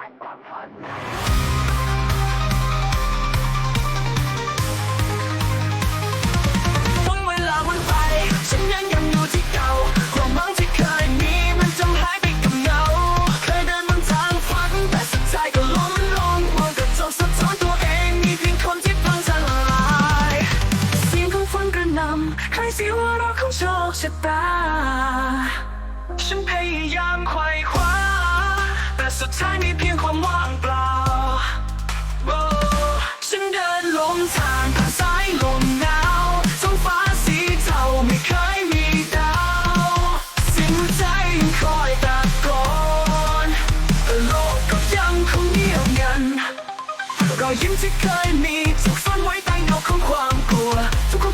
แห่งความฝันวันเวลาวันไป ฉันยังยังอยู่ที่เก่า ความหวังที่เคยมีมันจมหายไปกับเงา เคยเดินบนทางฝัน แต่สุดท้ายก็ล้มลงมองกระจกสะท้อนตัวเอง มีเพียงคนที่พังทลายเสียงของฝนกระหน่ำใครสิว่าเราของโชคชะตา ฉันพยายามไขว่คว้า ท้ายมีเพียงความว่างเปล่าโอ้ฉันเดินลงทางทางซ้ายลมหนาวท้องฟ้าสีเทาไม่เคยมีดาวสิ่งใจยังคอยตะโกนแต่โลกก็ยังคงเงียบงันรอยยิ้มที่เคยมีถูกซ่อนไว้ใต้เงาของความกลัวทุกคว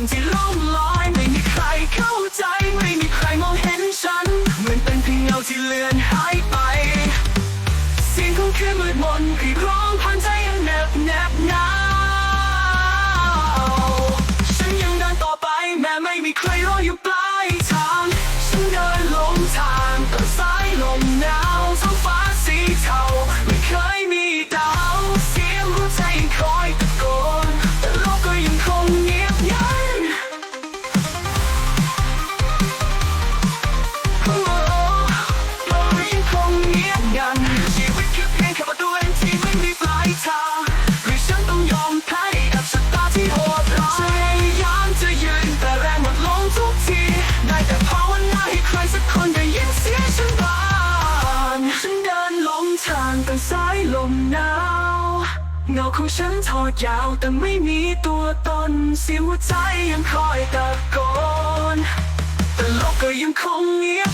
นเพียงฝนที่ล่องลอยไม่มีใครเข้าใจ ไม่มีใครมองเห็นฉัน เหมือนเป็นเพียงเงาที่เลือนหายไป เสียงของคืนมืดมนกรีดร้องผ่านใจยังแนบแนบหนาวฉันยังเดินต่อไปแม้ไม่มีใครรออยู่ปลางตั้งสายลมหนาวเงาของฉันทอดยาวแต่ไม่มีตัวตนเสียงหัวใจยังคอยตะโกนแต่โลกก็ยังคงเงียบ